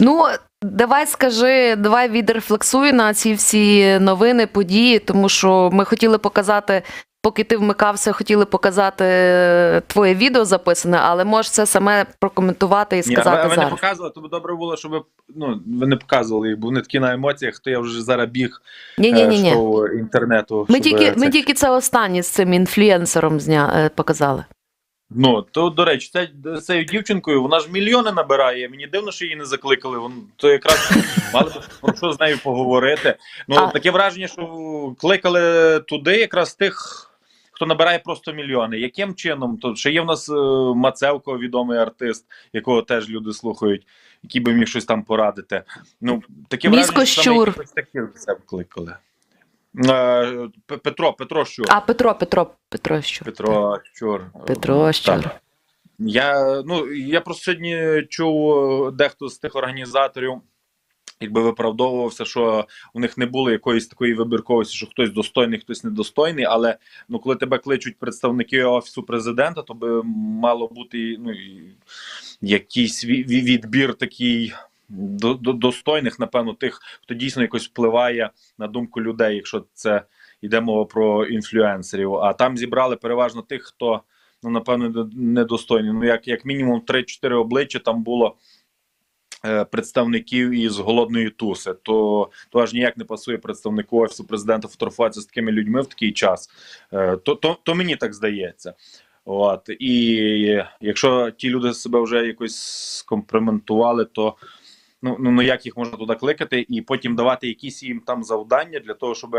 Ну, давай скажи, давай відрефлексуй на ці всі новини, події, тому що ми хотіли показати, поки ти вмикався, хотіли показати е, твоє відео записане, але можеш це саме прокоментувати і Ні, сказати ви, ви не показували, то б добре було, щоб ви, ну, ви не показували, бо вони такі на емоціях, то я вже зараз біг Ні, ні, ні, е, ні. шоу інтернету. Ми тільки, це- ми тільки це останнє з цим інфлюенсером зня, е, показали. Ну, то, до речі, з цією дівчинкою, вона ж мільйони набирає. Мені дивно, що її не закликали. Вон, то якраз мали про що з нею поговорити. Ну, А- таке враження, що кликали туди якраз тих, хто набирає просто мільйони. Яким чином? То ще є в нас е, Мацевко, відомий артист, якого теж люди слухають, який би міг щось там порадити. Ну, таке враження, що саме Щур. таких все кликали. Е, Петро, Петро Щур. А Петро, Петро, Петро що? Петро Щур. Петро Щур. Так. Я ну я просто сьогодні чув е, дехто з тих організаторів, якби виправдовувався, що у них не було якоїсь такої вибірковості, що хтось достойний, хтось недостойний. Але ну, коли тебе кличуть представники офісу президента, то би мало бути ну, якийсь ві- ві- відбір такий. До, до достойних, напевно, тих, хто дійсно якось впливає на думку людей, якщо це йде мова про інфлюенсерів. А там зібрали переважно тих, хто ну, напевно, недостойні. Ну, як, як мінімум 3-4 обличчя там було е, представників із голодної туси. То, то аж ніяк не пасує представнику офісу президента фотографуватися з такими людьми в такий час. Е, то, то, то мені так здається. От і якщо ті люди себе вже якось скомпроментували, то ну, ну, ну як їх можна туди кликати, і потім давати якісь їм там завдання для того, щоб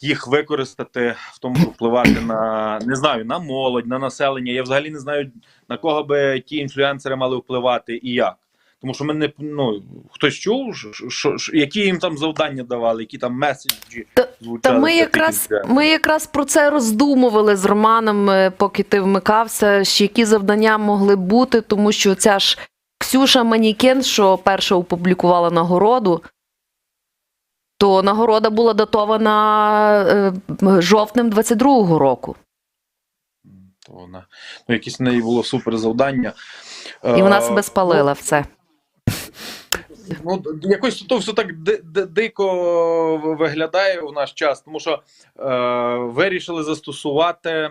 їх використати в тому, щоб впливати на не знаю на молодь, на населення. Я взагалі не знаю на кого би ті інфлюенсери мали впливати і як. Тому що ми не ну хтось чув, що, що, що- які їм там завдання давали, які там меседжі звучали. Та ми якраз ми якраз про це роздумували з Романом, е, поки ти вмикався, що які завдання могли бути, тому що ця ж Ксюша Манікен, що перша опублікувала нагороду, то нагорода була датована е, жовтнем 22-го року. То вона ну якесь в неї було супер завдання. І вона Е, себе спалила в це. Ну, якось то все так ди- ди- дико виглядає в наш час, тому що е, вирішили застосувати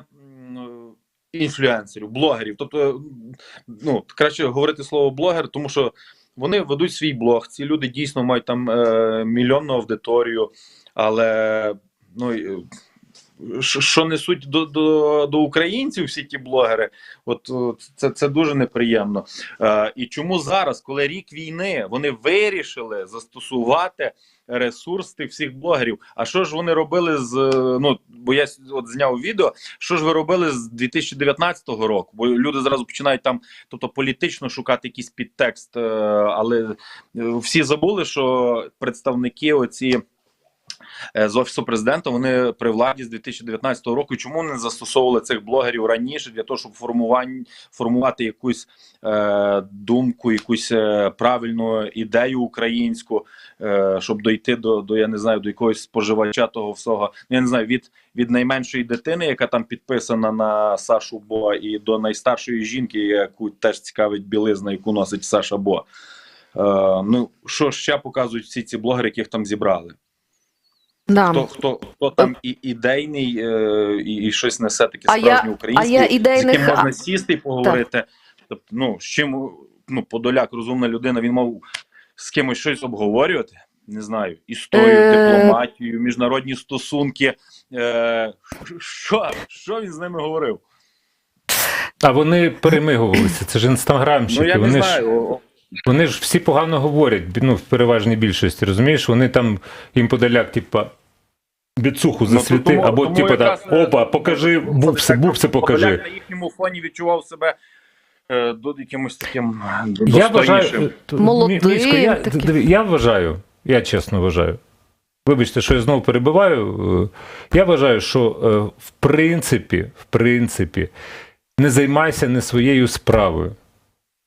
інфлюенсерів, блогерів. Тобто, ну, краще говорити слово блогер, тому що вони ведуть свій блог. Ці люди дійсно мають там е, мільйонну аудиторію, але ну. що- несуть до, до, до українців всі ті блогери, от це, це дуже неприємно. Е, і чому зараз, коли рік війни, вони вирішили застосувати ресурс тих всіх блогерів? А що ж вони робили з е, ну бо я от зняв відео, що ж ви робили з 2019 року? Бо люди зразу починають там, тобто політично шукати якийсь підтекст, е, але е, всі забули, що представники оці. Е, З офісу президента вони при владі з 2019 року. Чому не застосовували цих блогерів раніше для того, щоб формувань, формувати якусь е, думку, якусь е, правильну ідею українську, е, щоб дойти до, до я не знаю до якогось споживача того всього. Ну, Я не знаю від, від найменшої дитини, яка там підписана на Сашу Бо, і до найстаршої жінки, яку теж цікавить білизна, яку носить Саша Бо. Е, ну що ще показують всі ці блогери, яких там зібрали? Да. Хто хто хто там і ідейний, е, і, і щось несе таке А справжнє а українське, я з яким можна сісти і поговорити. Тобто, ну з чим ну подоляк, розумна людина, він мав з кимось щось обговорювати. Не знаю, історію, Е. дипломатію, міжнародні стосунки. Е, що, що він з ними говорив? А вони перемигувалися. Це ж інстаграмщики. Ну я не вони знаю. О, вони ж всі погано говорять. Ну, в переважній більшості, розумієш? Вони там їм подаляк, типа. Біцуху Ну, засвіти, тому- або тому типу якраз, так, опа, покажи, бупси, бупси Подоляк покажи. на їхньому фоні відчував себе е, до якимось таким Я вважаю, е, Молодим Мішко, я, таким. я вважаю, я чесно вважаю. Вибачте, що я знову перебиваю. е, Я вважаю, що е, в принципі, в принципі, не займайся не своєю справою.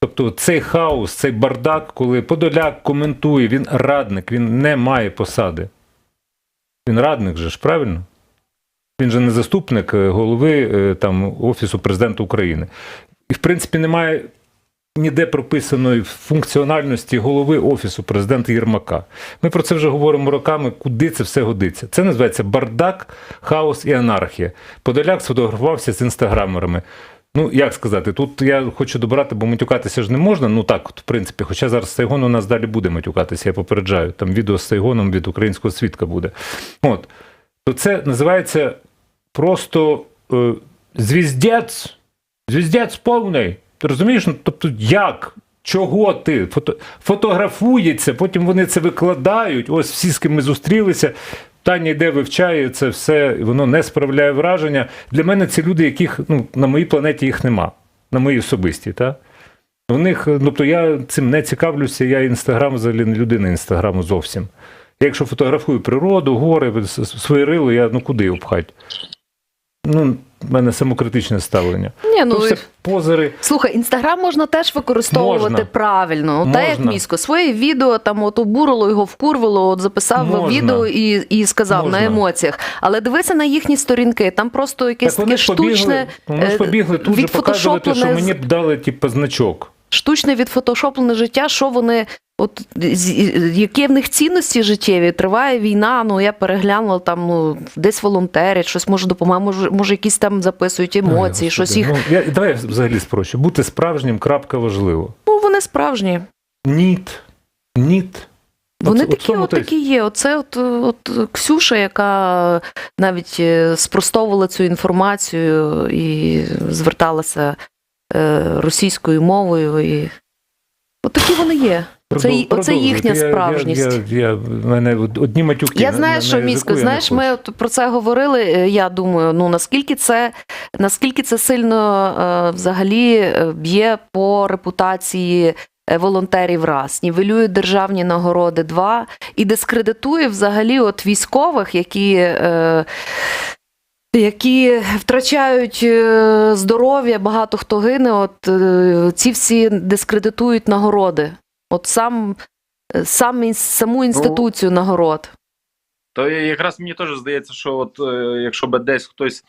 Тобто цей хаос, цей бардак, коли Подоляк коментує, він радник, він не має посади. Він радник же ж, правильно? Він же не заступник е, голови е, там, Офісу президента України. І, в принципі, немає ніде прописаної функціональності голови Офісу президента Єрмака. Ми про це вже говоримо роками, куди це все годиться. Це називається бардак, хаос і анархія. Подоляк сфотографувався з інстаграмерами. Ну, як сказати, тут я хочу добирати, бо матюкатися ж не можна. Ну так, в принципі, хоча зараз Сайгон у нас далі буде матюкатися, я попереджаю. Там відео з Сайгоном від українського свідка буде. От. То це називається просто е, звіздець. Звіздець повний. Ти розумієш? Ну, тобто, як? Чого ти? Фото... Фотографується, потім вони це викладають. Ось всі, з ким ми зустрілися. Таня йде, вивчає це все, воно не справляє враження. Для мене це люди, яких ну, на моїй планеті їх нема, на моїй особистій. Та? У них, тобто я цим не цікавлюся, я інстаграм взагалі не людина інстаграму зовсім. Я якщо фотографую природу, гори, своє рило, я ну куди обхать? Ну, в мене самокритичне ставлення. Ні, ну все позири. Слухай, інстаграм можна теж використовувати Можна. правильно. Можна. Та як місько, своє відео там от обурило його вкурвило, от записав Можна. відео і, і сказав Можна. на емоціях. Але дивися на їхні сторінки, там просто якесь Так вони таке побігли, штучне, вони ж е, побігли тут же показувати, що мені б дали типу, значок. Штучне відфотошоплене життя, що вони. От які в них цінності життєві, триває війна. Ну я переглянула там, ну десь волонтерять, щось може допомагає, може, може якісь там записують емоції, Ой, щось їх. Ну, я, давай я взагалі спрощу. Бути справжнім крапка важливо. Ну вони справжні. Ніт. Ніт. Вони От- такі, цьому от такі є. Оце от, от Ксюша, яка навіть е, спростовувала цю інформацію і зверталася російською мовою. І... От такі вони є. Оце, оце їхня справжність. Я, я, я, мене одні матюки. Я знаю, на- що на місько, знаєш, ми от про це говорили. е, Я думаю, ну наскільки це наскільки це сильно е, взагалі е, б'є по репутації е, волонтерів раз, нівелює державні нагороди два і дискредитує взагалі от військових, які. Е, які втрачають е, здоров'я, багато хто гине. От е, ці всі дискредитують нагороди. От сам, е, сам саму інституцію нагород. То якраз мені теж здається, що от якщо би десь хтось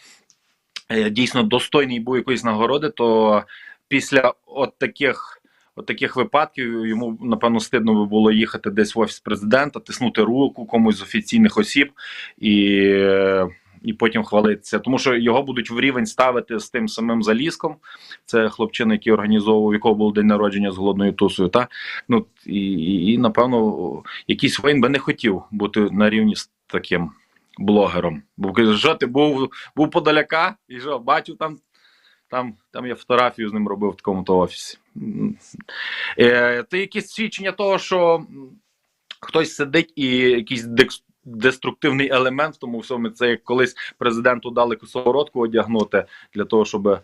дійсно достойний був якоїсь нагороди, то після от таких. От таких випадків йому напевно стидно би було їхати десь в офіс президента, тиснути руку комусь з офіційних осіб і, і потім хвалитися. Тому що його будуть в рівень ставити з тим самим залізком. Це хлопчина, який організовував, якого був день народження з голодною тусою. Та ну і, і, і напевно якийсь воїн би не хотів бути на рівні з таким блогером. Бо каже, що ти був, був подаляка, і що, бачив там, там, там я фотографію з ним робив в такому то офісі. Е, Це якесь свідчення того, що хтось сидить і якийсь деструктивний елемент в тому всьому. Це як колись президенту дали косоворотку одягнути для того, щоб е,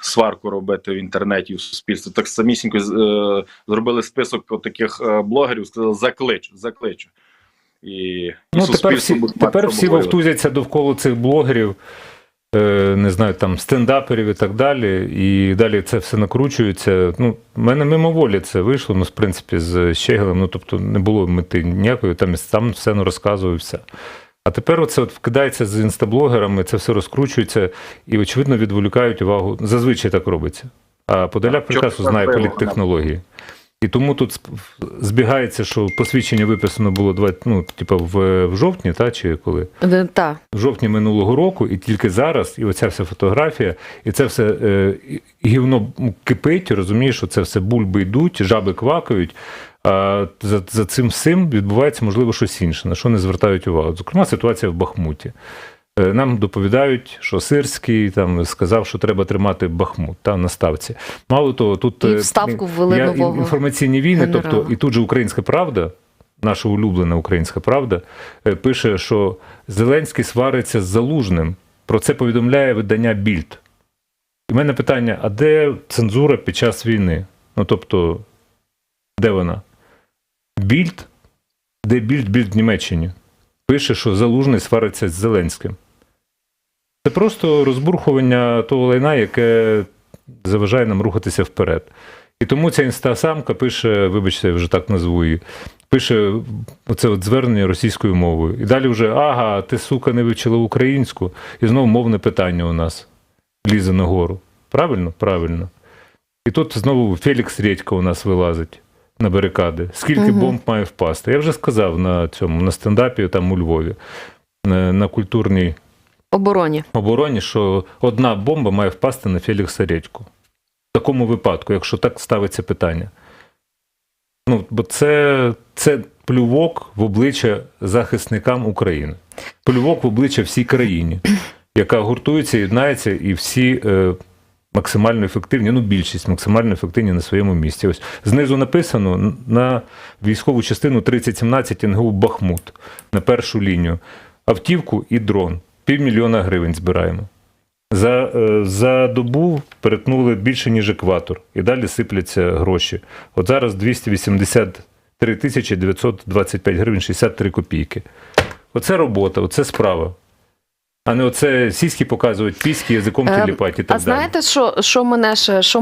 сварку робити в інтернеті в суспільстві. Так самісінько е, зробили список таких е, блогерів, сказали заклич, закличу. І, і Ну, тепер всі, тепер всі вовтузяться довкола цих блогерів, не знаю, там стендаперів і так далі. І далі це все накручується. Ну, в мене мимоволі це вийшло, ну, в принципі, з Щегелем. Ну, тобто не було мети ніякої, там, там все ну, розказував і все. А тепер оце от вкидається з інстаблогерами, це все розкручується і, очевидно, відволікають увагу. Зазвичай так робиться. А Подоляк Так, прекрасно знає політтехнології. І тому тут збігається, що посвідчення виписано було два, ну, типу, в, в жовтні, та, чи коли? Так. В жовтні минулого року, і тільки зараз, і оця вся фотографія, і це все е, гівно кипить, розумієш, що це все бульби йдуть, жаби квакають. А за, за цим всім відбувається, можливо, щось інше, на що не звертають увагу. Зокрема, ситуація в Бахмуті. Е, Нам доповідають, що Сирський там сказав, що треба тримати Бахмут та на ставці. Мало того, тут І е, вставку ввели я, нового інформаційні війни, генерала. тобто і тут же українська правда, наша улюблена українська правда, е, пише, що Зеленський свариться з залужним. Про це повідомляє видання Більд. І в мене питання: а де цензура під час війни? Ну тобто, де вона? Більд, де Більд, Більд в Німеччині, пише, що залужний свариться з Зеленським. Це просто розбурхування того лайна, яке заважає нам рухатися вперед. І тому ця інстасамка пише, вибачте, я вже так назву її, пише оце от звернення російською мовою. І далі вже ага, ти сука не вивчила українську, і знову мовне питання у нас лізе нагору. Правильно? Правильно. І тут знову Фелікс Редько у нас вилазить на барикади. Скільки Мгм. бомб має впасти? Я вже сказав на цьому, на стендапі там у Львові, на, на культурній Обороні. обороні, що одна бомба має впасти на Фелікса Редьку. В такому випадку, якщо так ставиться питання. Ну, бо це, це плювок в обличчя захисникам України. Плювок в обличчя всій країні, яка гуртується, єднається, і всі е, максимально ефективні, ну, більшість максимально ефективні на своєму місці. Ось знизу написано на військову частину 3017 НГУ Бахмут на першу лінію. Автівку і дрон. Півмільйона гривень збираємо. За, е, за добу перетнули більше, ніж екватор, і далі сипляться гроші. От зараз 283 тисячі 925 гривень 63 копійки. Оце робота, оце справа. А не оце сіськи показують, піськи язиком Е, тіліпать і так А далі. знаєте, що, що мене ще що